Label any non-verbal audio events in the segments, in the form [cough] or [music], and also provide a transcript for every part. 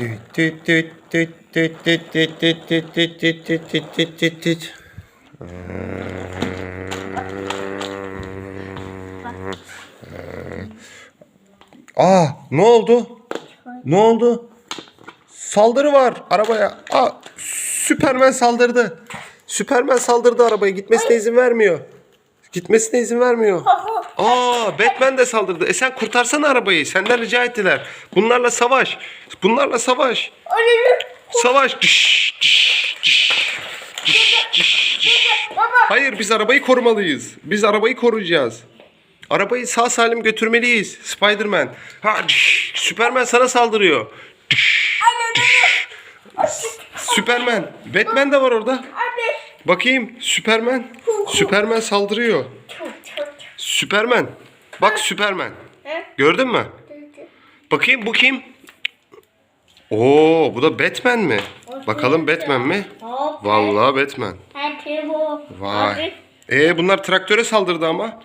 Düt düt düt düt düt düt düt düt düt düt düt düt düt düt düt düt. Aa ne oldu? Ne oldu? Saldırı var arabaya. Aa Süpermen saldırdı. Süpermen saldırdı arabaya. Gitmesine izin vermiyor. Gitmesine izin vermiyor. [laughs] Aa Batman de saldırdı. E sen kurtarsana arabayı. Senden rica ettiler. Bunlarla savaş. Bunlarla savaş. Savaş. Dış, dış, dış, dış, dış, dış. Hayır biz arabayı korumalıyız. Biz arabayı koruyacağız. Arabayı sağ salim götürmeliyiz. Spider-Man. Ha, dış, Superman sana saldırıyor. Dış, dış. Superman. Batman de var orada. Bakayım Superman. Superman [laughs] saldırıyor. Superman. Bak Superman. Gördün mü? Bakayım bu kim? Oo bu da Batman mi? Bakalım Batman mi? Vallahi Batman. Vay. Ee bunlar traktöre saldırdı ama.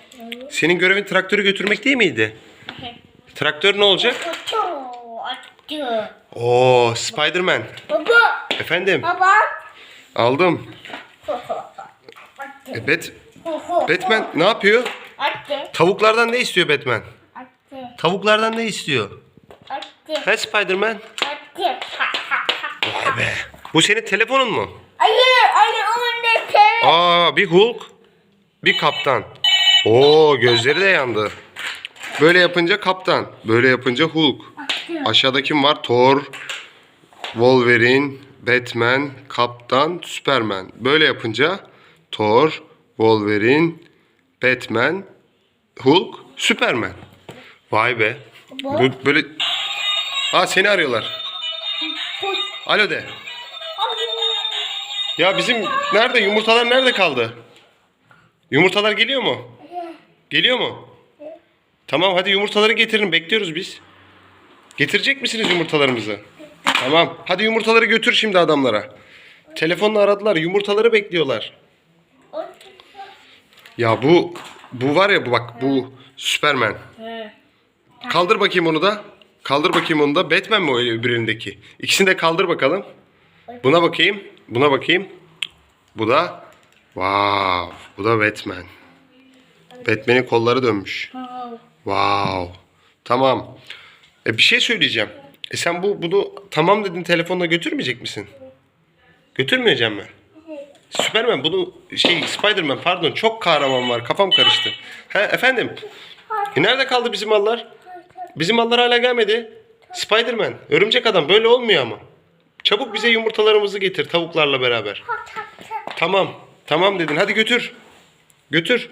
Senin görevin traktörü götürmek değil miydi? Traktör ne olacak? Oo Spider-Man. Baba, Efendim baba. aldım. E, Bat Batman ne yapıyor? Attı, Tavuklardan ne istiyor Batman? attı, Tavuklardan ne istiyor? attı, He Spider-Man? attı. Vay be. Bu senin telefonun mu? Hayır, hayır, onun ne sev- Aa bir Hulk, bir kaptan. Oo gözleri de yandı. Böyle yapınca kaptan, böyle yapınca Hulk. Aşağıda kim var? Thor, Wolverine, Batman, Kaptan, Superman. Böyle yapınca Thor, Wolverine, Batman, Hulk, Superman. Vay be. Bu böyle Ha seni arıyorlar. Alo de. Ya bizim nerede yumurtalar nerede kaldı? Yumurtalar geliyor mu? Geliyor mu? Tamam hadi yumurtaları getirin bekliyoruz biz. Getirecek misiniz yumurtalarımızı? Tamam. Hadi yumurtaları götür şimdi adamlara. Telefonla aradılar. Yumurtaları bekliyorlar. Ya bu bu var ya bu bak bu Superman. Kaldır bakayım onu da. Kaldır bakayım onu da. Batman mi o öbüründeki? İkisini de kaldır bakalım. Buna bakayım. Buna bakayım. Bu da Wow. Bu da Batman. Batman'in kolları dönmüş. Wow. Tamam. E bir şey söyleyeceğim. E sen bu bunu tamam dedin telefonla götürmeyecek misin? Götürmeyeceğim mi? Süperman bunu şey Spiderman pardon çok kahraman var kafam karıştı. He efendim? E nerede kaldı bizim mallar? Bizim mallar hala gelmedi. Spiderman, örümcek adam böyle olmuyor ama. Çabuk bize yumurtalarımızı getir tavuklarla beraber. Tamam. Tamam dedin. Hadi götür. Götür.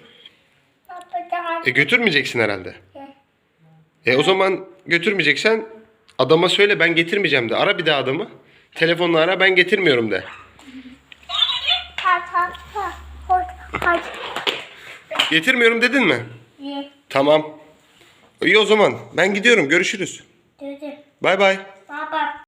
E götürmeyeceksin herhalde. E o zaman götürmeyeceksen adama söyle ben getirmeyeceğim de. Ara bir daha adamı. Telefonla ara ben getirmiyorum de. Getirmiyorum dedin mi? Tamam. İyi o zaman. Ben gidiyorum. Görüşürüz. dedi. Bay bay. Baba,